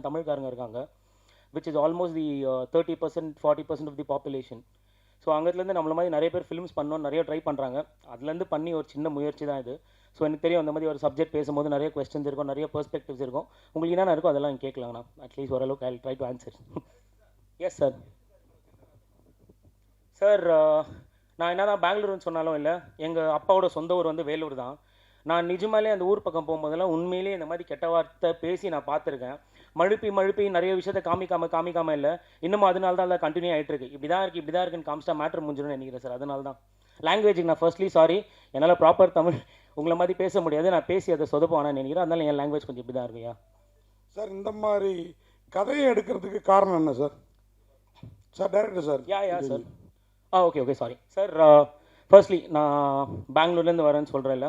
Percent தமிழ்காரங்க இருக்காங்க which is almost the thirty percent forty percent of the population so அங்கத்துலேருந்து நம்மள மாதிரி நிறைய பேர் ஃபிலிம்ஸ் பண்ணோம் நிறைய ட்ரை பண்ணுறாங்க அதுலேருந்து பண்ணி ஒரு சின்ன முயற்சி தான் இது. ஸோ எனக்கு தெரியும் அந்த மாதிரி ஒரு சப்ஜெக்ட் பேசும்போது நிறைய கொஸ்டின்ஸ் இருக்கும் நிறைய பெர்ஸ்பெக்டிவ்ஸ் இருக்கும். உங்களுக்கு என்னென்ன இருக்கும் அதெல்லாம் கேட்கலாங்கண்ணா அட்லீஸ்ட் ஓரளவுக்கு I try to answer yes sir sir நான் என்ன தான் பெங்களூர்னு சொன்னாலும் இல்லை எங்கள் அப்பாவோட சொந்த ஊர் வந்து வேலூர் தான். நான் நிஜமாலே அந்த ஊர் பக்கம் போகும்போதெல்லாம் உண்மையிலேயே இந்த மாதிரி கெட்ட வார்த்தை பேசி நான் பார்த்துருக்கேன். மழுப்பி மழுப்பி நிறைய விஷயத்த காமிக்காம காமிக்காம இல்லை. இன்னும் அதனால தான் அதை கண்டினியூ ஆகிட்டு இருக்கு. இப்படி தான் இருக்குது இப்படி தான் இருக்குன்னு காமிச்சா மேட்ரு முடிஞ்சிடும்னு நினைக்கிறேன் சார் அதனால தான் லாங்குவேஜுக்கு நான் ஃபர்ஸ்ட்லி சாரி என்னால் ப்ராப்பர் தமிழ் உங்களை மாதிரி பேச முடியாது. நான் பேசி அதை சொதப்பானு நினைக்கிறேன். அதனால என் லாங்குவேஜ் கொஞ்சம் இப்படி தான் இருக்குயா சார் இந்த மாதிரி கதையை எடுக்கிறதுக்கு காரணம் என்ன sir sir director sir ya ya sir ah okay okay sorry sir firstly நான் பெங்களூர்லேருந்து வரேன்னு சொல்கிறேன்ல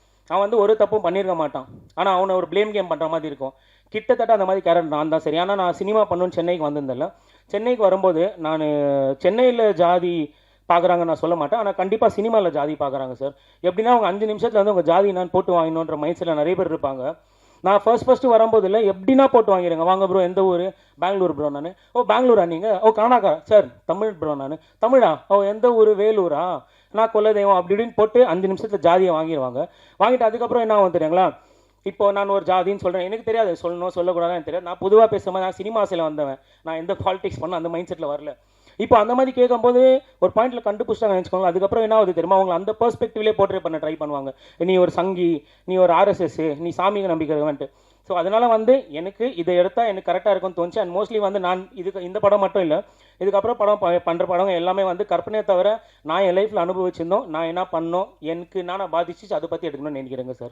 அவன் வந்து ஒரு தப்பும் பண்ணியிருக்க மாட்டான். ஆனால் அவனை ஒரு ப்ளேம் கேம் பண்ணுற மாதிரி இருக்கும். கிட்டத்தட்ட அந்த மாதிரி கேரக்டர் நான் தான் சரி. ஆனால் நான் சினிமா பண்ணணும்னு சென்னைக்கு வந்திருந்தேன்ல. சென்னைக்கு வரும்போது நான் சென்னையில் ஜாதி பார்க்குறாங்க நான் சொல்ல மாட்டேன். ஆனால் கண்டிப்பாக சினிமாவில் ஜாதி பார்க்குறாங்க சார் எப்படின்னா அவங்க அஞ்சு நிமிஷத்தில் வந்து உங்கள் ஜாதி நான் போட்டு வாங்கணுன்ற மைண்ட் செட்டில் நிறைய பேர் இருப்பாங்க. நான் ஃபர்ஸ்ட் ஃபஸ்ட்டு வரும்போது இல்லை எப்படின்னா போட்டு வாங்கிடுங்க. வாங்க ப்ரோ எந்த ஊர்? பெங்களூர் ப்ரோ நான். ஓ பெங்களூரா நீங்கள் ஓ கர்நாடகா. சார் தமிழ் ப்ரோ நான். தமிழா? ஓ எந்த ஊர்? வேலூரா? நான் கொல்லதெய்வம் அப்படி இப்படின்னு போட்டு அஞ்சு நிமிஷத்தில் ஜாதியை வாங்கிடுவாங்க. வாங்கிட்டு அதுக்கப்புறம் என்ன ஆகும் தெரியுங்களா? இப்போ நான் ஒரு ஜாதின்னு சொல்கிறேன் எனக்கு தெரியாது. சொல்லணும் சொல்லக்கூடாதுன்னு தெரியாது. நான் பொதுவாக பேசும்போது நான் சினிமாஸில் வந்தவன். நான் எந்த பாலிடிக்ஸ் பண்ண அந்த மைண்ட் செட்டில் வரல. இப்போ அந்த மாதிரி கேட்கும்போது ஒரு பாயிண்ட்ல கண்டுபிடிச்சாங்க நினச்சிக்கோங்க அதுக்கப்புறம் என்ன ஆகுது தெரியுமா? அவங்க அந்த பெர்ஸ்பெக்டிவ்லேயே போர்ட்ரே பண்ண ட்ரை பண்ணுவாங்க. நீ ஒரு சங்கி நீ ஒரு ஆர்எஸ்எஸ் நீ சாமிக்கு நம்பிக்கை வந்துட்டு ஸோ அதனால் வந்து எனக்கு இதை எடுத்தால் எனக்கு கரெக்டாக இருக்கும்னு தோணுச்சு. அண்ட் மோஸ்ட்லி வந்து நான் இதுக்கு இந்த படம் மட்டும் இல்லை. இதுக்கப்புறம் படம் ப- பண்ற படம் எல்லாமே வந்து கற்பனையை தவிர நான் என் லைஃப்பில் அனுபவிச்சிருந்தோம். நான் என்ன பண்ணோம்? எனக்கு நான் பாதிச்சு அதை பற்றி எடுக்கணும்னு நினைக்கிறேங்க சார்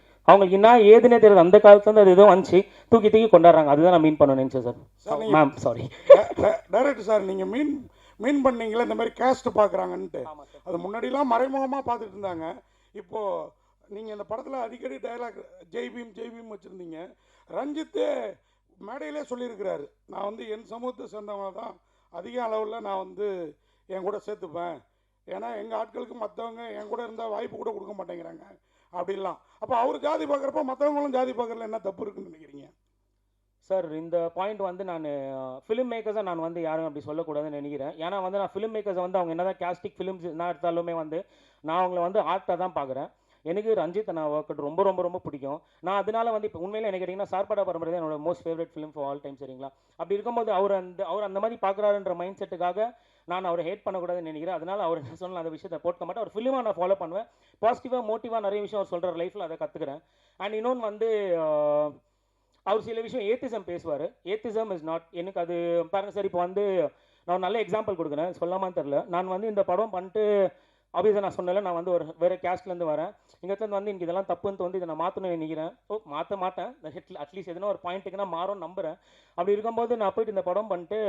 அவங்களுக்கு என்ன ஏதுனே தெரியாது அந்த காலத்துல இருந்து அது எதுவும் வந்துச்சு. தூக்கி தூக்கி கொண்டாடுறாங்க. அதுதான் நான் மீன் பண்ண நினைச்சேன் sir. Ma'am sorry director sir நீங்கள் மீன் மீன் பண்ணீங்களே இந்த மாதிரி கேஸ்ட் பார்க்குறாங்கன்ட்டு அது முன்னாடிலாம் மறைமுகமாக பார்த்துட்டு இருந்தாங்க. இப்போது நீங்கள் இந்த படத்தில் அடிக்கடி பீம் ஜெய் பீம் வச்சுருந்தீங்க. ரஞ்சித்தே மேடையிலே சொல்லியிருக்கிறாரு. நான் வந்து என் சமூகத்தை சேர்ந்தவங்க தான். அதிக அளவில் நான் வந்து என் கூட சேர்த்துப்பேன். ஏன்னா எங்கள் ஆட்களுக்கு மற்றவங்க என் கூட இருந்தால் வாய்ப்பு கூட கொடுக்க மாட்டேங்கிறாங்க. அப்படிலாம். அப்போ அவர் ஜாதி பார்க்குறப்ப மற்றவங்களும் ஜாதி பார்க்குறதுல என்ன தப்பு இருக்குன்னு நினைக்கிறீங்க? சார் இந்த பாயிண்ட் வந்து நான் ஃபிலிம் மேக்கர்ஸை நான் வந்து யாரும் அப்படி சொல்லக்கூடாதுன்னு நினைக்கிறேன். ஏன்னா வந்து நான் ஃபிலிம் மேக்கர்ஸை வந்து அவங்க என்ன தான் கேஸ்டிக் ஃபிலிம்ஸ் என்ன எடுத்தாலுமே வந்து நான் அவங்கள வந்து ஆர்ட்டாக தான் பார்க்குறேன் எனக்கு ரஞ்சித் நான் ஒர்க்கட் ரொம்ப ரொம்ப ரொம்ப பிடிக்கும். நான் அதனால வந்து இப்போ உண்மையில என்ன கேட்டிங்கன்னா சார்பாடா பரம்பரை தான் என்னோட most favourite film for all time சரிங்களா? அப்படி இருக்கும்போது அவர் அந்த அவர் அந்த மாதிரி பார்க்குறாருன்ற மைண்ட் செட்டுக்காக நான் அவரை ஹேட் பண்ணக்கூடாதுன்னு நினைக்கிறேன். அதனால் அவர் என்ன சொன்னால் அந்த விஷயத்தை போட்டுக்க மாட்டேன். அவர் ஃபிலிமாக நான் ஃபாலோ பண்ணுவேன். பாசிட்டிவாக மோட்டிவாக நிறைய விஷயம் அவர் சொல்கிற லைஃப்பில் அதை கற்றுக்கிறேன் அண்ட் இன்னொன்று வந்து அவர் சில விஷயம் ஏத்திசம் பேசுவார். ஏத்திசம் இஸ் நாட் எனக்கு அது பாருங்க சார் இப்போ வந்து நான் நல்ல எக்ஸாம்பிள் கொடுக்குறேன். சொல்லாமான்னு தெரில நான் வந்து இந்த படம் பண்ணிட்டு ஆப்வியஸாக நான் சொன்னல நான் வந்து ஒரு வேறு கேஸ்ட்லேருந்து வரேன். இங்கேருந்து வந்து எனக்கு இதெல்லாம் தப்புன்னு வந்து இதை நான் மாற்றணும்னு நினைக்கிறேன். ஓ மாற்ற மாட்டேன். அட்லீஸ்ட் எதுனா ஒரு பாயிண்ட்டுக்கு நான் மாறும் நம்புகிறேன் அப்படி இருக்கும்போது நான் போயிட்டு இந்த படம் பண்ணிட்டு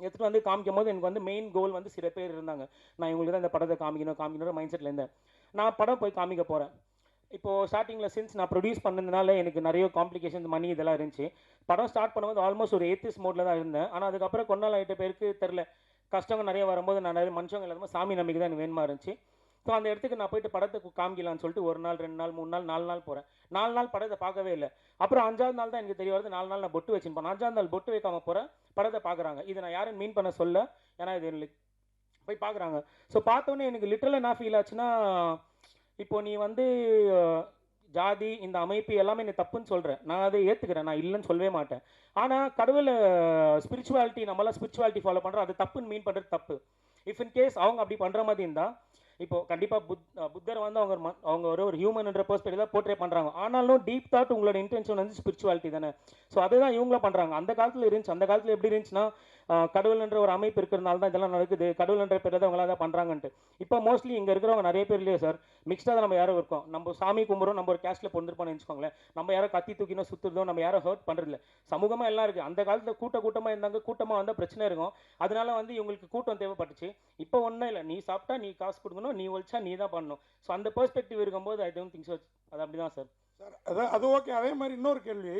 எடுத்துகிட்டு வந்து காமிக்கும் போது எனக்கு வந்து மெயின் கோல் வந்து சில பேர் இருந்தாங்க. நான் இவங்களுக்கு தான் இந்த படத்தை காமிக்கணும் காமிக்கணும் மைண்ட் செட்டில் இருந்தேன். நான் படம் போய் காமிக்க போகிறேன் இப்போது ஸ்டார்டிங்கில் சின்ஸ் நான் ப்ரொடியூஸ் பண்ணதுனால எனக்கு நிறைய காம்ப்ளிகேஷன் மணி இதெல்லாம் இருந்துச்சு. படம் ஸ்டார்ட் பண்ணும்போது ஆல்மோஸ்ட் ஒரு ஏத்திஸ் மோடில் தான் இருந்தேன். ஆனால் அதுக்கப்புறம் கொண்டாள் ஆகிட்ட பேருக்கு தெரில கஷ்டங்கள் நிறைய வரும்போது நான் நிறைய மனுஷங்க எல்லாருமே சாமி நம்பிக்கை தான் எனக்கு வேணுமா இருந்துச்சு. ஸோ அந்த இடத்துக்கு நான் போயிட்டு படத்தை காமிக்கலாம்னு சொல்லிட்டு ஒரு நாள் ரெண்டு நாள் மூணு நாள் நாலு நாள் போகிறேன் நாலு நாள் படத்தை பார்க்கவே இல்லை. அப்புறம் அஞ்சாவது நாள் தான் எனக்கு தெரிய வருது நாலு நாள் நான் பொட்டு வச்சுருப்பேன் அஞ்சாவது நாள் பொட்டு வைக்காம போகிறேன் படத்தை பார்க்குறாங்க. இதை நான் யாரும் மீன் பண்ண சொல்ல ஏன்னா இது எனக்கு போய் பார்க்குறாங்க. ஸோ பார்த்தோன்னே எனக்கு லிட்டரலாக என்ன ஃபீல் ஆச்சுன்னா இப்போ நீ வந்து ஜாதி இந்த அமைப்பு எல்லாமே நீ தப்புன்னு சொல்கிறேன் நான் அதை ஏற்றுக்கிறேன் நான் இல்லைன்னு சொல்லவே மாட்டேன். ஆனால் கடவுளை ஸ்பிரிச்சுவாலிட்டி நம்மளாம் ஸ்பிரிச்சுவாலிட்டி ஃபாலோ பண்ணுறோம் அது தப்புன்னு மீன் பண்ணுறது தப்பு. இஃப் இன் கேஸ் அவங்க அப்படி பண்ணுற மாதிரி இருந்தால் இப்போ கண்டிப்பாக புத் புத்தர் புத்தரை வந்து அவங்க அவங்க ஒரு ஒரு ஹியூமன்ன்ற பெர்ஸ்பெக்டிவ் தான் போர்ட்ரே பண்ணுறாங்க ஆனாலும் டீப் தாட் உங்களோட இன்டென்ஷன் வந்து ஸ்பிரிச்சுவாலிட்டி தானே. ஸோ அதுதான் இவங்களும் பண்ணுறாங்க அந்த காலத்தில் இருந்துச்சு. அந்த காலத்தில் எப்படி இருந்துச்சுன்னா அஹ் கடவுள்ன்ற ஒரு அமைப்பு இருக்கிறனால தான் இதெல்லாம் நடக்குது. பேரில் தான் அவங்களாம் தான் பண்ணுறாங்கன்ட்டு இப்போ மோஸ்ட்லி இங்கே இருக்கிறவங்க நிறைய பேர் இல்லையே சார் மிக்ஸ்டாக தான் நம்ம யாரும் இருக்கோம். நம்ம சாமி கும்பிட்றோம் நம்ம ஒரு கேஸ்ட்டில் பொறுந்திருப்போம்னு வச்சுக்கோங்களேன் நம்ம யாரும் கத்தி தூக்கினோ சுற்றுறதோ நம்ம யாரும் ஹர்ட் பண்ணுறதில்ல சமூகமாக எல்லாம் இருக்குது அந்த காலத்தில் கூட்ட கூட்டமாக இருந்தாங்க கூட்டமாக வந்தால் பிரச்சனை இருக்கும். அதனால வந்து இவங்களுக்கு கூட்டம் தேவைப்பட்டுச்சு. இப்போ ஒன்றும் இல்லை. நீ சாப்பிட்டா நீ காசு கொடுக்கணும் நீ ஒழிச்சா நீ தான் பண்ணணும். ஸோ அந்த பெர்ஸ்பெக்டிவ் இருக்கும்போது ஐ டோன்ட் திங்க் ஸோ அது அப்படி தான் சார் சார் அதான் அது ஓகே அதே மாதிரி இன்னொரு கேள்வி.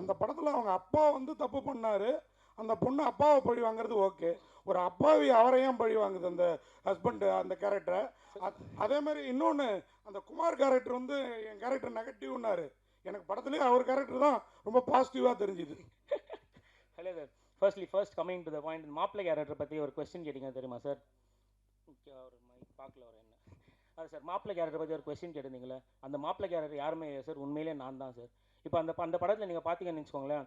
அந்த படத்தில் அவங்க அப்பா வந்து தப்பு பண்ணாரு. அந்த பொண்ணு அப்பாவை பழி வாங்குறது ஓகே. ஒரு அப்பாவி அவரையும் பழி வாங்குது அந்த ஹஸ்பண்ட் அந்த கேரக்டரை அதே மாதிரி இன்னொன்று அந்த குமார் கேரக்டர் வந்து என் கேரக்டர் நெகட்டிவ்னாரு எனக்கு படத்துலேயே அவர் கேரக்டர் தான் ரொம்ப பாசிட்டிவாக தெரிஞ்சுது. Hello sir firstly first coming to the point மாப்பிள்ளை கேரக்டர் பற்றி ஒரு கொஸ்டின் கேட்டிங்க தெரியுமா சார் அவர் மைக் பார்க்கல ஒரு என்ன? அது சார் மாப்பிள்ளை கேரக்டர் பற்றி ஒரு கொஸ்டின் கேட்டிருந்தீங்களே அந்த மாப்பிள்ளை கேரக்டர் யாருமே இல்லை சார் உண்மையிலே நான் தான் சார் இப்போ அந்த அந்த படத்தில் நீங்கள் பார்த்தீங்கன்னு வச்சுக்கோங்களேன்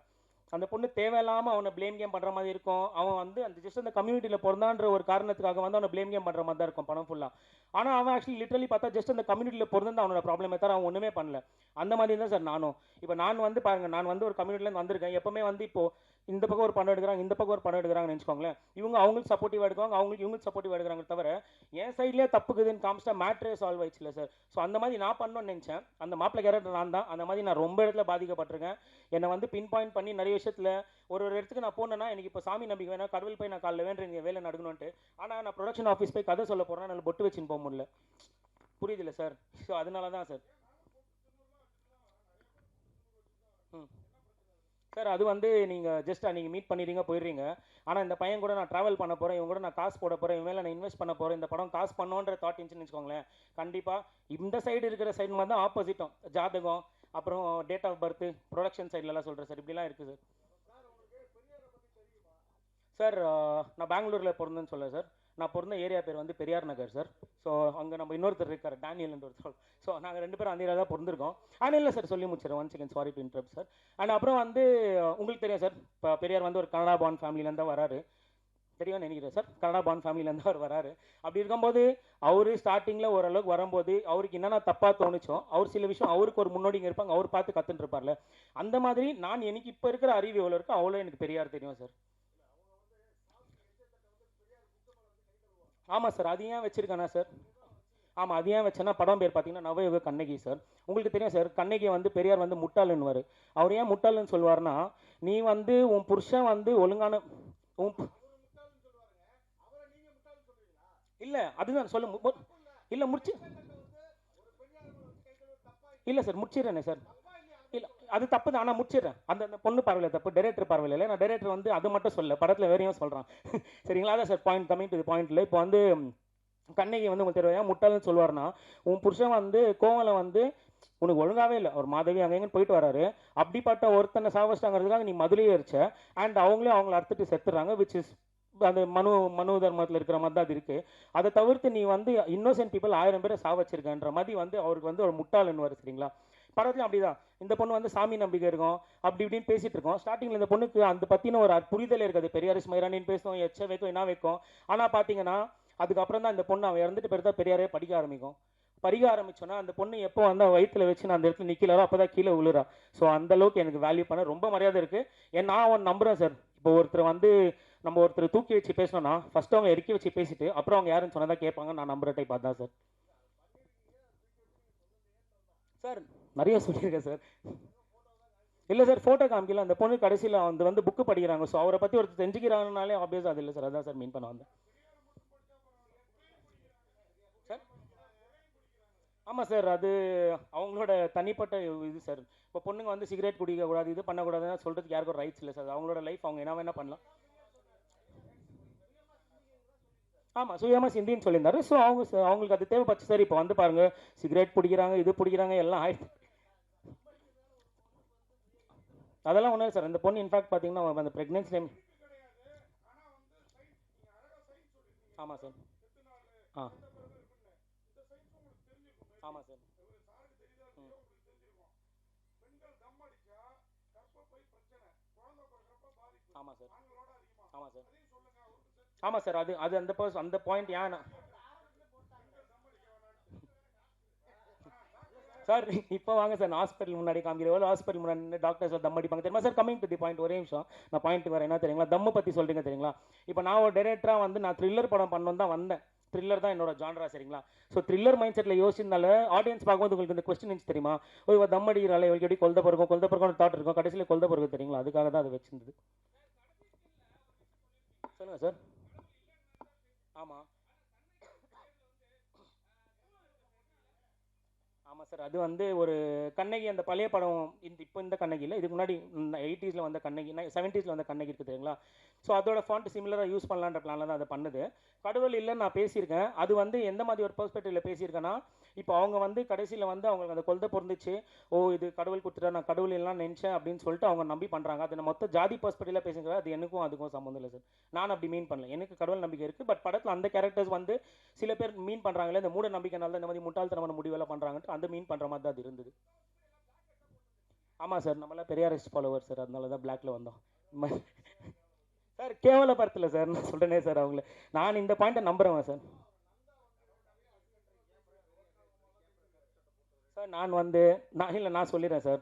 அந்த பொண்ணு தேவையில்லாமல் அவனை ப்ளேம் கேம் பண்ணுற மாதிரி இருக்கும். அவன் வந்து அந்த ஜஸ்ட் அந்த கம்யூனிட்டியில் பிறந்தான்ற ஒரு காரணத்துக்காக வந்து அவனை ப்ளேம் கேம் பண்ணுற மாதிரி தான் இருக்கும் பணம் ஃபுல்லாக ஆனால் அவன் ஆக்சுவலி லிட்டரலி பார்த்தா ஜஸ்ட் அந்த கம்யூனிட்டியில் பிறந்து அவனோட ப்ராப்ளமே தவிர அவன் ஒன்றுமே பண்ணல. அந்த மாதிரி தான் சார் நானும். இப்போ நான் வந்து பாருங்கள் நான் வந்து ஒரு கம்யூனிட்டிலேருந்து வந்திருக்கேன். எப்போவுமே வந்து இப்போது இந்த பக்கம் ஒரு பணம் எடுக்கிறாங்க இந்த பக்கம் ஒரு பணம் எடுக்கிறாங்கன்னு நினச்சிக்கோங்களேன். இவங்க அவங்களுக்கு சப்போர்ட்டிவாக எடுக்குவாங்க அவங்களுக்கு இவங்களுக்கு சப்போர்ட்டிவாக எடுக்கிறாங்க தவிர என் சைட்லேயே தப்புக்குதுன்னு காமிச்சிட்டா மேட்ரே சால்வ் ஆயிடுச்சுல சார் ஸோ அந்த மாதிரி நான் பண்ணணும்னு நினச்சேன். அந்த மாப்பிள்ளை கேரக்டர் நான் தான். அந்த மாதிரி நான் ரொம்ப இடத்துல பாதிக்கப்பட்டிருக்கேன். என்னை வந்து பின் பாயிண்ட் பண்ணி நிறைய விஷயத்தில் ஒரு ஒரு இடத்துக்கு நான் போனேன்னா எனக்கு இப்போ சாமி நம்பிக்கை வேணா கடவுள் போய் நான் காலைல வேண்ட இங்கே வேலை நடக்கணும்ட்டு ஆனால் நான் ப்ரொடக்ஷன் ஆஃபீஸ் போய் கதை சொல்ல போகிறேன் என்னால் பொட்டு வச்சுன்னு போக முடியல. புரியுதுல்ல சார் ஸோ அதனால தான் சார் ம். சார் அது வந்து நீங்கள் ஜஸ்ட் நீங்கள் மீட் பண்ணிடுறீங்க போயிடுறீங்க. ஆனால் இந்த பையன் கூட நான் ட்ராவல் பண்ண போகிறேன் இவங்க கூட நான் காசு போட போகிறேன் இவன் மேலே நான் இன்வெஸ்ட் பண்ண போகிறேன் இந்த படம் காசு பண்ணோன்ற தாட் இருந்துச்சுன்னு வச்சுக்கோங்களேன். கண்டிப்பாக இந்த சைடு இருக்கிற சைடு மாதிரி தான் ஆப்போசிட்டும் ஜாதகம் அப்புறம் டேட் ஆஃப் பர்த் ப்ரொடக்ஷன் சைட்லலாம் சொல்கிறேன் சார் இப்படிலாம் இருக்குது சார் சார் நான் பெங்களூரில் பிறந்தேன்னு சொல்ல சார் நான் பிறந்த ஏரியா பேர் வந்து பெரியார் நகர் சார் ஸோ அங்கே நம்ம இன்னொருத்தர் இருக்கார் டேனியல்ன்ற ஒருத்தர். ஸோ நாங்கள் ரெண்டு பேரும் அந்த ஏரியா தான் பிறந்திருக்கோம். ஆனால் இல்லை சார் சொல்லி முடிச்சிடறேன். One second sorry to interrupt sir and அப்புறம் வந்து உங்களுக்கு தெரியும் சார் இப்போ பெரியார் வந்து ஒரு கனடா பான் ஃபேமிலியிலேருந்து தான் வராரு. தெரியும்னு நினைக்கிறேன் சார் கனடா பான் ஃபேமிலியிலேருந்து அவர் வராரு. அப்படி இருக்கும்போது அவர் ஸ்டார்டிங்கில் ஓரளவுக்கு வரும்போது அவருக்கு என்னென்ன தப்பாக தோணுச்சோ அவர் சில விஷயம் அவருக்கு ஒரு முன்னோடிங்க இருப்பாங்க அவர் பார்த்து கற்றுட்டு இருப்பார்ல. அந்த மாதிரி நான் எனக்கு இப்போ இருக்கிற அறிவு எவ்வளோ இருக்கோ அவ்வளோ எனக்கு பெரியார் தெரியும் சார் ஆமாம் சார் அது ஏன் வச்சுருக்கானா சார்? ஆமாம் அது ஏன் வச்சேன்னா படம் பேர் பார்த்தீங்கன்னா நவயுக கண்ணகி சார். உங்களுக்கு தெரியும் சார் கண்ணகி வந்து பெரியார் வந்து முட்டாளுன்னுவார். அவர் ஏன் முட்டாளுன்னு சொல்லுவார்னா நீ வந்து உன் புருஷன் வந்து ஒழுங்கான உன் இல்லை அதுதான் சொல்ல இல்லை முடிச்சு இல்லை சார் முடிச்சிடுறேனே சார். இல்லை அது தப்பு தான் ஆனால் முடிச்சிடுறேன். அந்த அந்த பொண்ணு பார்வையில் தப்பு டைரக்டர் பார்வையில் இல்லை. நான் டைரக்டர் வந்து அது மட்டும் சொல்ல படத்தில் வேறையும் சொல்கிறான் சரிங்களா? அதான் சார் பாயிண்ட் கமிங் டு பாயிண்ட்ல இப்போ வந்து கண்ணகி வந்து உங்களுக்கு தெரியாது முட்டாள்னு சொல்லுவார்னா உன் புருஷன் வந்து கோவலை வந்து உனக்கு ஒழுங்காவே இல்லை. ஒரு மாதவி அங்கே எங்கன்னு போயிட்டு வராரு. அப்படிப்பட்ட ஒருத்தனை சாவச்சிட்டாங்கிறதுக்காக நீ மதுரையே அரிச்ச அண்ட் அவங்களே அவங்கள அறுத்துட்டு செத்துறாங்க விச் இஸ் அந்த மனு மனு தர்மத்தில் இருக்கிற மாதிரி தான் அது இருக்குது அதை தவிர்த்து நீ வந்து இன்னோசென்ட் பீப்புள் ஆயிரம் பேரை சாவச்சிருக்கன்ற மாதிரி வந்து அவருக்கு வந்து ஒரு முட்டாளுன்னு சரிங்களா? படத்துலையும் அப்படிதான். இந்த பொண்ணு வந்து சாமி நம்பிக்கை இருக்கும். அப்படி இப்படின்னு பேசிட்டு இருக்கோம். ஸ்டார்டிங்ல இந்த பொண்ணுக்கு அந்த பத்தின ஒரு புரிதல் இருக்காது. பெரியார் ஸ்மைரானின்னு பேசுவோம் எச்ச வைக்கும் என்ன வைக்கும். ஆனா பாத்தீங்கன்னா அதுக்கப்புறம் தான் இந்த பொண்ணு அவன் இறந்துட்டு பிறகு தான் பெரியாரே படிக்க ஆரம்பிக்கும். படிக்க ஆரம்பிச்சோன்னா அந்த பொண்ணு எப்போ வந்து வயிற்றுல வச்சு நான் அந்த இடத்துல நிக்கலாரோ அப்பதான் கீழே விழுறா. ஸோ அந்த அளவுக்கு எனக்கு வேல்யூ பண்ண ரொம்ப மரியாதை இருக்கு. ஏன் நான் அவன் நம்புறேன் சார் இப்போ ஒருத்தர் வந்து நம்ம ஒருத்தர் தூக்கி வச்சு பேசணும்னா ஃபர்ஸ்ட் அவங்க இறக்கி வச்சு பேசிட்டு அப்புறம் அவங்க யாருன்னு சொன்னதான் கேட்பாங்க நான் நம்புற டைப் அதான் சார் சார் நிறைய சொல்லியிருக்கேன் சார். இல்லை சார் ஃபோட்டோ காமிக்கல. அந்த பொண்ணு கடைசியில் வந்து வந்து புக்கு படிக்கிறாங்க. ஸோ அவரை பற்றி ஒருத்தர் தெரிஞ்சுக்கிறாங்கனாலே ஆப்வியஸ் அது இல்லை சார். அதான் சார் மீன் பண்ண வந்தேன். சார்? ஆமாம் சார் அது அவங்களோட தனிப்பட்ட இது சார். இப்போ பொண்ணுங்க வந்து சிகரெட் குடிக்கக்கூடாது இது பண்ணக்கூடாதுன்னு சொல்கிறதுக்கு யாருக்கும் ரைட்ஸ் இல்லை சார். அவங்களோட லைஃப் அவங்க என்ன வேணால் பண்ணலாம். ஆமாம் சுயமா சிந்தின்னு சொல்லியிருந்தாரு. ஸோ அவங்க அவங்களுக்கு அது தேவைப்பட்டு சார். இப்போ வந்து பாருங்கள் சிகரெட் பிடிக்கிறாங்க இது பிடிக்கிறாங்க எல்லாம் ஆயிடுச்சு. அதெல்லாம் ஒன்றும் சார். இந்த பொண்ணு இன்ஃபேக்ட் பார்த்தீங்கன்னா அந்த ப்ரெக்னென்சி டைம் ஆமாம் சார். ஆ. ஆமாம் சார். ம் ஆமாம் சார். ஆமாம் சார். ஆமாம் சார். அது அது அந்த பர்ஸ் அந்த பாயிண்ட் ஏன் சார் இப்போ வாங்க சார் நான் ஹாஸ்பிட்டல் முன்னாடி காமிக்கிற எவ்வளோ ஹாஸ்பிட்டல் முன்னாடி டாக்டர்ஸ் தம் அடிப்பாங்க. தெரியுமா sir coming to the point ஒரே நிமிஷம். நான் பாயிண்ட் வரேன் என்ன தெரியுங்களா? தம்மு பற்றி சொல்கிறீங்க தெரியுங்களா? இப்போ நான் ஒரு டேரக்டராக வந்து நான் த்ரில்லர் படம் பண்ணணும் தான் வந்தேன். த்ரில்லர் தான் என்னோட ஜான்ரா சரிங்களா? ஸோ த்ரில்லர் மைண்ட் செட்டில் யோசிச்சிருந்தால ஆடியன்ஸ் பார்க்கும்போது உங்களுக்கு இந்த கொஸ்டின் இருந்துச்சு தெரியுமா? ஓ இவ தம் அடிக்கிறாள் இவளுக்கு எப்படி கொல்த பிறக்கும்? கொல்த பிறக்கும் தாட் இருக்கும். கடைசியில் கொல்த பிறகு தெரியுங்களா? அதுக்காக தான் அது வச்சிருந்தது. சொல்லுங்க சார். ஆமாம் ஆமாம் சார். அது வந்து ஒரு கண்ணகி அந்த பழைய படம் இந்த இப்போ இந்த கண்ணகி இல்லை இதுக்கு முன்னாடி எயிட்டிஸில் வந்த கண்ணகி செவன்ட்டீஸில் வந்த கண்ணகி இருக்குது தெரியுங்களா? ஸோ அதோட ஃபாண்ட் சிமிலராக யூஸ் பண்ணலான்ற பிளானில் தான் அதை பண்ணுது. கடவுள் இல்லைன்னு நான் பேசியிருக்கேன். அது வந்து எந்த மாதிரி ஒரு பெர்ஸ்பெக்டிவில் பேசியிருக்கேன்னா இப்போ அவங்க வந்து கடைசியில் வந்து அவங்களுக்கு அந்த கொள்தை பொருந்துச்சு ஓ இது கடவுள் கொடுத்துட்டா நான் கடவுள் எல்லாம் நினச்சேன் அப்படின்னு சொல்லிட்டு அவங்க நம்பி பண்ணுறாங்க அது நான் மொத்த ஜாதி பெர்ஸ்பெக்டிவில் பேசுகிறேன் அது எனக்கும் அதுக்கும் சம்மந்தம் இல்லை சார். நான் அப்படி மீன் பண்ணல. எனக்கு கடவுள் நம்பிக்கை இருக்குது பட் படத்தில் அந்த கேரக்டர்ஸ் வந்து சில பேர் மீன் பண்ணுறாங்களே இந்த மூட நம்பிக்கைனால இந்த மாதிரி முட்டாள்தனமான முடிவெல்லாம் பண்ணுறாங்கன்ட்டு அந்த மீன் பண்ணுற மாதிரி தான் அது இருந்தது. ஆமாம் சார் நம்மளாம் பெரியாரிஸ்ட் ஃபாலோவர் சார் அதனால தான் பிளாக்ல வந்தோம். சார் கேவல படத்தில் சார் நான் சொல்கிறேனே சார் அவங்கள. நான் இந்த பாயிண்ட்டை நம்புறேன் சார் சார் நான் வந்து நான் இல்லை நான் சொல்லிடுறேன் சார்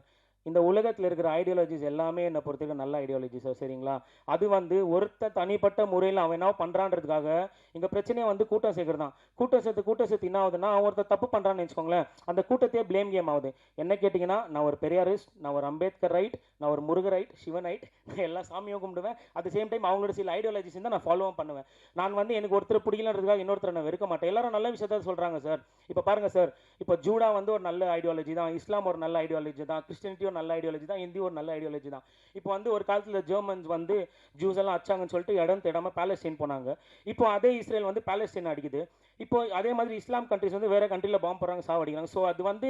இந்த உலகத்தில் இருக்கிற ஐடியாலஜிஸ் எல்லாமே என்னை பொறுத்தவரைக்கும் நல்ல ஐடியாலஜி சரிங்களா? அது வந்து ஒருத்த தனிப்பட்ட முறையில் அவன் என்ன பண்ணுறான்றதுக்காக இங்கே பிரச்சனையை வந்து கூட்டம் சேர்க்கறது தான் கூட்டம் சேர்த்து கூட்டம் சேர்த்து என்ன ஆகுதுன்னா அவன் ஒருத்தர் தப்பு பண்ணுறான்னு வச்சுக்கோங்களேன் அந்த கூட்டத்தையே ப்ளேம் கேம் ஆகுது. என்ன கேட்டிங்கன்னா நான் ஒரு பெரியாரிஸ்ட் நான் ஒரு அம்பேத்கர் ரைட் நான் ஒரு முருக ரைட் சிவன் ரைட் எல்லா சாமியும் கும்பிடுவேன். அட் சேம் டைம் அவங்களோட சில ஐடியாலஜிஸ் தான் நான் ஃபாலோவும் பண்ணுவேன். நான் வந்து எனக்கு ஒருத்தர் பிடிக்கலன்றதுக்காக இன்னொருத்தரை நான் வெறுக்க மாட்டேன். எல்லாரும் நல்ல விஷயத்த சொல்கிறாங்க சார் இப்போ பாருங்கள் சார் இப்போ ஜூடா வந்து ஒரு நல்ல ஐடியாலஜி தான். இஸ்லாம் ஒரு நல்ல ஐடியாலஜி தான். கிறிஸ்டினிட்டி ஒரு நல்ல ஐடியாலஜி தான் இந்தி ஒரு நல்ல ஐடியாலஜி தான். இப்போ வந்து ஒரு காலத்தில் ஜெர்மன்ஸ் வந்து ஜூஸ் எல்லாம் அச்சாங்கன்னு சொல்லிட்டு இடம் தேடாமல் பேலஸ்டீன் போனாங்க. இப்போ அதே இஸ்ரேல் வந்து பேலஸ்டீன் அடிக்குது. இப்போ அதே மாதிரி இஸ்லாம் கண்ட்ரிஸ் வந்து வேறு கண்ட்ரியில் பாம்பு போடுறாங்க சாவடிக்கிறாங்க ஸோ அது வந்து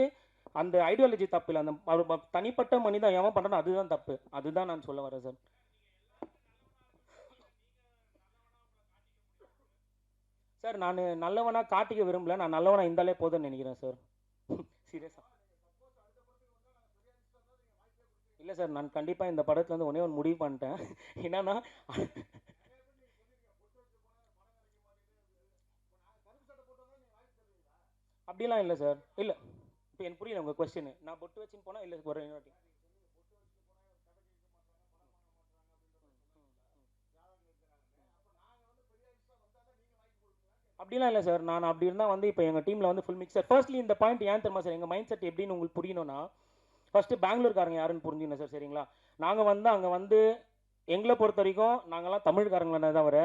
அந்த ஐடியாலஜி தப்பு இல்லை. அந்த அவர் தனிப்பட்ட மனிதன் எவன் பண்ணுறான் அதுதான் தப்பு. அதுதான் நான் சொல்ல வரேன் சார் சார் நான் நல்லவனாக காட்டிக்க விரும்பல. நான் நல்லவனாக இருந்தாலே போதும்னு நினைக்கிறேன் சார் சீரியஸாக இல்லை சார் நான் கண்டிப்பாக இந்த படத்தில் வந்து ஒன்றே ஒன்று முடிவு பண்ணிட்டேன். என்னன்னா அப்படிலாம் இல்லை சார். இல்லை இப்போ எனக்கு புரியல உங்கள் கொஸ்டின் நான் பொட்டு வச்சுன்னு போனால் இல்லை ஒரு வாட்டி? அப்படிலாம் இல்லை சார். நான் அப்படி இருந்தால் வந்து இப்போ எங்கள் டீமில் வந்து ஃபுல் மிக்சர் ஃபர்ஸ்ட்லி இந்த பாயிண்ட் ஏன் தெரியுமா சார்? எங்கள் மைண்ட் செட் எப்படின்னு உங்களுக்கு புரியணும்னா ஃபஸ்ட்டு பெங்களூர்காரங்க யாருன்னு புரிஞ்சுக்கணும் சார் சரிங்களா? நாங்கள் வந்து அங்கே வந்து எங்களை பொறுத்த வரைக்கும் நாங்கள்லாம் தமிழ்காரங்களே தவிர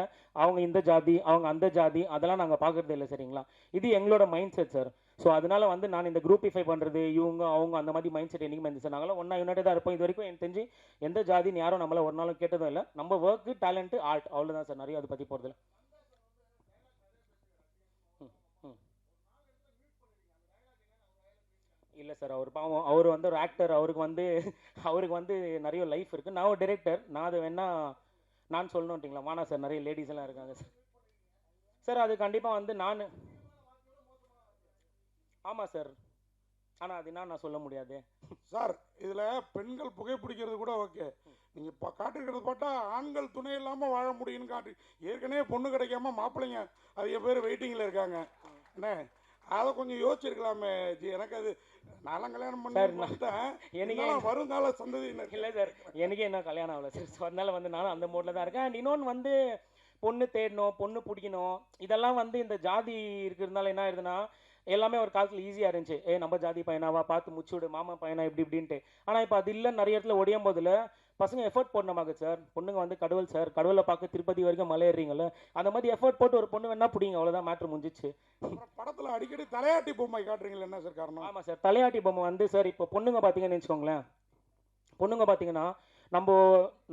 அவங்க இந்த ஜாதி அவங்க அந்த ஜாதி அதெல்லாம் நாங்கள் பார்க்குறது இல்லை சரிங்களா? இது எங்களோட மைண்ட் செட் சார் ஸோ அதனால வந்து நான் இந்த குரூப்பிஃபை பண்ணுறது இவங்க அவங்க அந்த மாதிரி மைண்ட் செட் என்றைக்குமே இருந்துச்சு. சார் நாங்களாம் ஒன்றா யுனைடடாக இருப்போம். இது வரைக்கும் எனக்கு தெரிஞ்சு எந்த ஜாதின்னு யாரும் நம்மளை ஒரு நாளும் கேட்டதும் இல்லை. நம்ம ஒர்க்கு டேலண்ட்டு ஆர்ட் அவ்வளோதான் சார் நிறைய அதை பற்றி போகிறதில்ல இல்லை சார் அவர் பாவம் அவர் வந்து ஒரு ஆக்டர் அவருக்கு வந்து அவருக்கு வந்து நிறைய லைஃப் இருக்குது நான் ஒரு டிரெக்டர் நான் அது வேணா நான் சொல்லணுன்ட்டிங்களா வானா சார் நிறைய லேடிஸ் எல்லாம் இருக்காங்க சார் சார் அது கண்டிப்பாக வந்து நான் ஆமாம் சார் ஆனால் அது என்ன நான் சொல்ல முடியாது. சார் இதில் பெண்கள் புகைப்பிடிக்கிறது கூட ஓகே நீங்கள் இப்போ காட்டுக்கிறது பார்த்தா ஆண்கள் துணை இல்லாமல் வாழ முடியும்னு காட்டு ஏற்கனவே பொண்ணு கிடைக்காம மாப்பிள்ளைங்க அதிக பேர் வெயிட்டிங்கில் இருக்காங்க. என்ன? அதை கொஞ்சம் யோசிச்சிருக்கலாமே. ஜி எனக்கு அது நான்லாம் கல்யாணம் சார், பண்ணி நான்- வந்துட்டேன் எனக்கு வருங்கால சந்ததியினர். இல்லை சார் எனக்கே என்ன கல்யாணம் ஆகல சார். ஸோ அதனால வந்து நானும் அந்த மூடில் தான் இருக்கேன். அண்ட் இன்னொன்று வந்து பொண்ணு தேடணும் பொண்ணு பிடிக்கணும் இதெல்லாம் வந்து இந்த ஜாதி இருக்கிறதுனால என்ன ஆயிருதுன்னா எல்லாமே ஒரு காலத்தில் ஈஸியாக இருந்துச்சு. ஏ நம்ம ஜாதி பையனாவா? பார்த்து முச்சு விடு. மாமா பையனா? இப்படி இப்படின்ட்டு. ஆனால் இப்போ அது இல்லை நிறைய இடத்துல ஒடியும் போதில் பசங்க எஃபோர்ட் போடணுமாங்க சார் பொண்ணுங்க வந்து கடவுள் சார் கடவுளை பார்க்க திருப்பதி வரைக்கும் மலை ஏறுறீங்கல்ல அந்த மாதிரி எஃபோர்ட் போட்டு ஒரு பொண்ணு வேணா பிடிங்க அவ்வளோதான் மேட்ரு முடிஞ்சிச்சு. படத்துல அடிக்கடி தலையாட்டி பொம்மை காட்டுறீங்களா என்ன சார் காரணம்? ஆமாம் சார் தலையாட்டி பொம்மை வந்து சார் இப்போ பொண்ணுங்க பார்த்தீங்கன்னு வச்சுக்கோங்களேன் பொண்ணுங்க பார்த்தீங்கன்னா நம்ம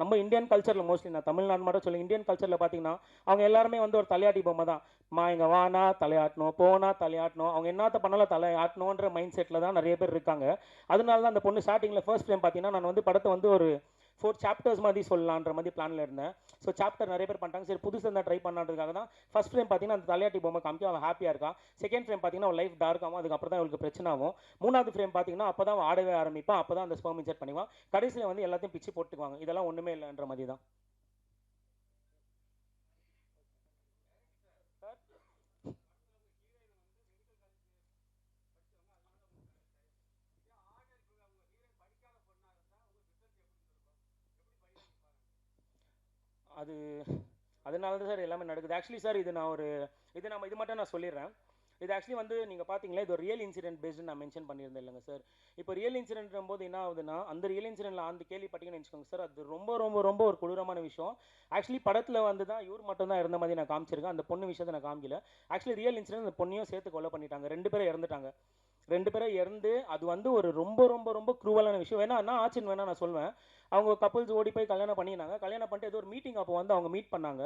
நம்ம இந்தியன் கல்ச்சரில் மோஸ்ட்லி நான் தமிழ்நாடு மட்டும் சொல்லி இந்தியன் கல்ச்சரில் பார்த்தீங்கன்னா அவங்க எல்லாருமே வந்து ஒரு தலையாட்டி பொம்மை தான். மா இங்கே வானா தலையாட்டணும் போனா தலையாட்டணும். அவங்க என்னத்த பண்ணாலும் தலையாட்டணுன்ற மைண்ட் செட்டில் தான் நிறைய பேர் இருக்காங்க. அதனால தான் அந்த பொண்ணு ஸ்டார்டிங்கில் ஃபர்ஸ்ட் ஃப்ரேம் பார்த்தீங்கன்னா நான் வந்து படத்தை வந்து ஒரு ஃபோர் சாப்டர்ஸ் மாதிரி சொல்லலான்ற மாதிரி பிளானில் இருந்தேன். ஸோ சாப்டர் நிறைய பேர் பண்ணிட்டாங்க. சரி புதுசாக இருந்தால் ட்ரை பண்ணுறதுக்காக தான். ஃபஸ்ட் ஃப்ரேம் பார்த்தீங்கன்னா அந்த தலையாட்டி பொம்மை காமிக்கும். அவன் ஹாப்பியாக இருக்கான் செகண்ட் ஃப்ரேம் பார்த்தீங்கன்னா லைஃப் டார்க் ஆகும். அதுக்கப்புறம் தான் அவளுக்கு பிரச்சனை ஆகும். மூணாவது ஃப்ரேம் பார்த்தீங்கன்னா அப்போ தான் ஆடவே ஆரம்பிப்பான். அப்போ தான் அந்த ஸ்பெர்ம் இன்செர்ட் பண்ணிவான் கடைசியில் வந்து எல்லாத்தையும் பிச்சு போட்டுக்குவாங்க. இதெல்லாம் ஒன்றுமே இல்லைன்ற மாதிரி தான். அது அதனால தான் சார் எல்லாமே நடக்குது. ஆக்சுவலி சார் இது நான் ஒரு இது நம்ம இது மட்டும் நான் சொல்லிடுறேன். இது ஆக்சுவலி வந்து நீங்கள் பார்த்தீங்களா இது ஒரு ரியல் இன்சிடென்ட் பேஸ்டு நான் மென்ஷன் பண்ணியிருந்தேன் இல்லைங்க சார். இப்போ ரியல் இன்சிடென்ட் போது என்ன ஆகுதுன்னா அந்த ரியல் இன்சிடென்ட்ல அந்த கேள்விப்பட்டீங்கன்னு வச்சுக்கோங்க சார் அது ரொம்ப ரொம்ப ரொம்ப ஒரு கொடூரமான விஷயம். ஆக்சுவலி படத்தில் வந்து தான் இவர் மட்டும் தான் இருந்த மாதிரி நான் காமிச்சிருக்கேன். அந்த பொண்ணு விஷயத்தை நான் காமிக்கல. ஆக்சுவலி ரியல் இன்சிடென்ட் அந்த பொண்ணையும் சேர்த்து கொலை பண்ணிட்டாங்க. ரெண்டு பேரும் இறந்துட்டாங்க. ரெண்டு பேரும் இறந்து அது வந்து ஒரு ரொம்ப ரொம்ப ரொம்ப குரூவலான விஷயம். வேணா என்ன ஆச்சுன்னு வேணா நான் சொல்வேன். அவங்க கப்பல்ஸ் ஓடி போய் கல்யாணம் பண்ணினாங்க. கல்யாணம் பண்ணிட்டு ஏதோ ஒரு மீட்டிங் அப்போ வந்து அவங்க மீட் பண்ணாங்க.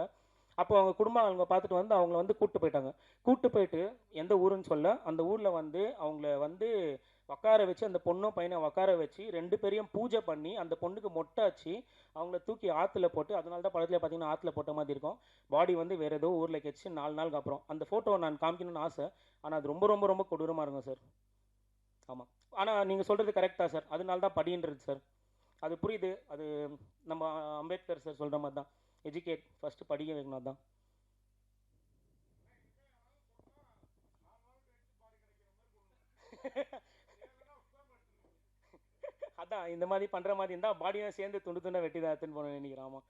அப்போ அவங்க குடும்பம் அவங்க பார்த்துட்டு வந்து அவங்கள வந்து கூப்பிட்டு போயிட்டாங்க. கூப்பிட்டு போயிட்டு எந்த ஊருன்னு சொல்ல அந்த ஊரில் வந்து அவங்கள வந்து உக்கார வச்சு அந்த பொண்ணும் பையனை உக்கார வச்சு ரெண்டு பேரையும் பூஜை பண்ணி அந்த பொண்ணுக்கு மொட்டை வச்சு அவங்கள தூக்கி ஆற்றுல போட்டு அதனால தான் படத்தில் பார்த்தீங்கன்னா ஆற்றுல போட்ட மாதிரி இருக்கும். பாடி வந்து வேறு ஏதோ ஊரில் கெச்சு நாலு நாளுக்கு அப்புறம். அந்த ஃபோட்டோவை நான் காமிக்கணும்னு ஆசை. ஆனால் அது ரொம்ப ரொம்ப ரொம்ப கொடூரமாக இருக்கும் சார் ஆமாம் ஆனால் நீங்கள் சொல்கிறது கரெக்டாக சார் அதனால தான் படின்றது சார் அது புரியுது. அது நம்ம அம்பேத்கர் சார் சொல்கிற மாதிரி தான். எஜுகேட் ஃபஸ்ட்டு படிக்க வைக்கணும் தான் அதான் இந்த மாதிரி பண்ணுற மாதிரி இருந்தால் பாடியும் சேர்ந்து துண்டு துண்டை வெட்டி தான் எடுத்துன்னு போகணும்னு நினைக்கிறேன் ஆமாம்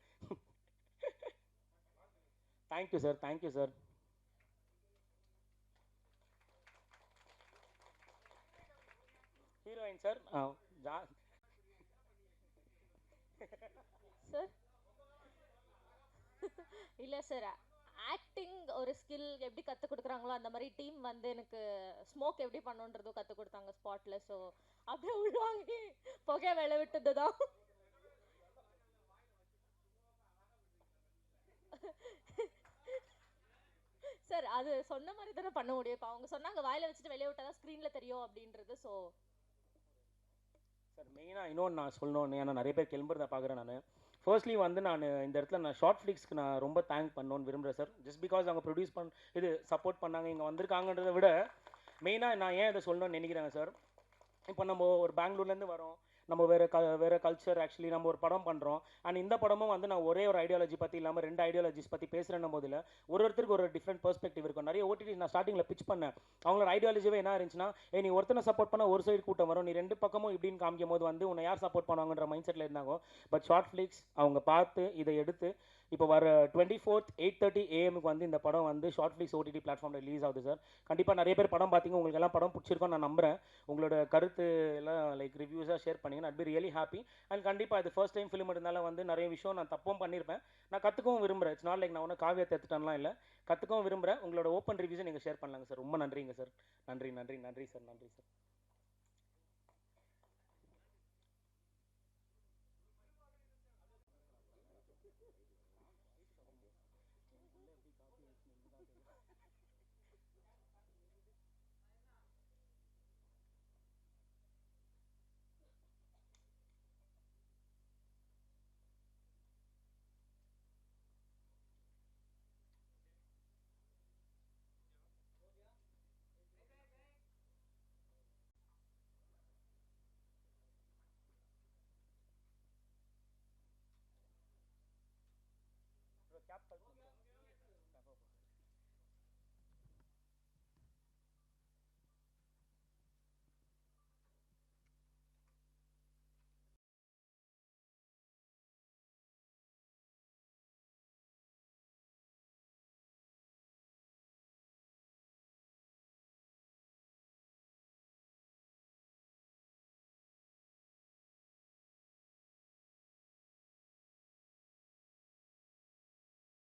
thank you sir thank you sir heroine sir. Jha sir? இல்லை சார். ஆக்டிங் ஒரு ஸ்கில் எப்படி கற்றுக் கொடுக்குறாங்களோ அந்த மாதிரி டீம் வந்து எனக்கு ஸ்மோக் எப்படி பண்ணுன்றதும் கற்றுக் கொடுத்தாங்க ஸ்பாட்டில் ஸோ அப்படியே உள்வாங்கி புகை வேலை விட்டது தான் சார் அது சொன்ன மாதிரி தானே பண்ண முடியும். இப்போ அவங்க சொன்னாங்க வாயில வச்சுட்டு வெளியே விட்டா தான் ஸ்க்ரீனில் தெரியும் அப்படின்றது. ஸோ சார் மெயினாக இன்னொன்று நான் சொல்லணும்னு ஏன்னா நிறைய பேர் கிளம்புறத பார்க்குறேன் நான். ஃபர்ஸ்ட்லி வந்து நான் இந்த இடத்துல நான் ஷார்ட் ஃபிளிக்ஸ்க்கு நான் ரொம்ப தேங்க் பண்ணணும்னு விரும்புகிறேன் சார். ஜஸ்ட் பிகாஸ் அவங்க ப்ரொடியூஸ் பண் இது சப்போர்ட் பண்ணாங்க இங்கே வந்திருக்காங்கன்றதை விட மெயினாக நான் ஏன் இதை சொல்லணும்னு நினைக்கிறேங்க சார்? இப்போ நம்ம ஒரு பெங்களூர்லேருந்து வரோம். நம்ம வேறு க வேறு கல்ச்சர் ஆக்சுவலி நம்ம ஒரு படம் பண்ணுறோம் அண்ட் இந்த படமும் வந்து நான் ஒரே ஒரு ஐடியாலஜி பற்றி இல்லாமல் ரெண்டு ஐடியாலஜிஸ் பற்றி பேசுகிறேன் போதில் ஒரு ஒருத்தருக்கு ஒரு டிஃப்ரெண்ட் பெர்ஸ்பெக்டிவ் இருக்கும். நிறைய ஓடிடி நான் ஸ்டார்டிங்கில் பிச் பண்ணேன். அவங்களோட ஐடியாலஜிவே என்ன இருந்துச்சுன்னா ஏ நீ ஒருத்தனை சப்போர்ட் பண்ண ஒரு சைடு கூட்டம் வரும். நீ ரெண்டு பக்கமும் இப்படின்னு காமிக்கும் போது வந்து உன்னை யார் சப்போர்ட் பண்ணுவாங்கன்ற மைண்ட் செட்டில் இருந்தாங்க. பட் ஷார்ட் ஃபிளிக்ஸ் அவங்க பார்த்து இதை எடுத்து இப்போ வர டுவெண்ட்டி ஃபோர்த் எயிட் தேர்ட்டி ஏஎம்க்கு வந்து இந்த படம் வந்து ஷார்ட் ஃபிலிக்ஸ் ஓடிடி பிளாட்ஃபார்மில் ரிலீஸ் ஆகுது சார் கண்டிப்பாக நிறைய பேர் படம் பார்த்தீங்க உங்களுக்கு எல்லாம் படம் பிடிச்சிருக்கோம் நான் நம்புறேன். உங்களோட கருத்து எல்லாம் லைக் ரிவ்யூஸாக ஷேர் பண்ணிங்கன்னா I'd be really happy and கண்டிப்பாக இது ஃபர்ஸ்ட் டைம் ஃபிலிம் இருந்தால வந்து நிறைய விஷயம் நான் தப்பும் பண்ணியிருப்பேன் நான் கற்றுக்கவும் விரும்புகிறேன் இட்ஸ் நாட் லைக் நான் ஒன்றும் காவியத்தை எடுத்துட்டேன்லாம் இல்லை. கற்றுக்கவும் விரும்புகிறேன் உங்களோட ஓப்பன் ரிவ்யூஸை நீங்கள் ஷேர் பண்ணலாங்க சார் ரொம்ப நன்றிங்க சார் நன்றி நன்றி நன்றி சார் நன்றி சார் chấp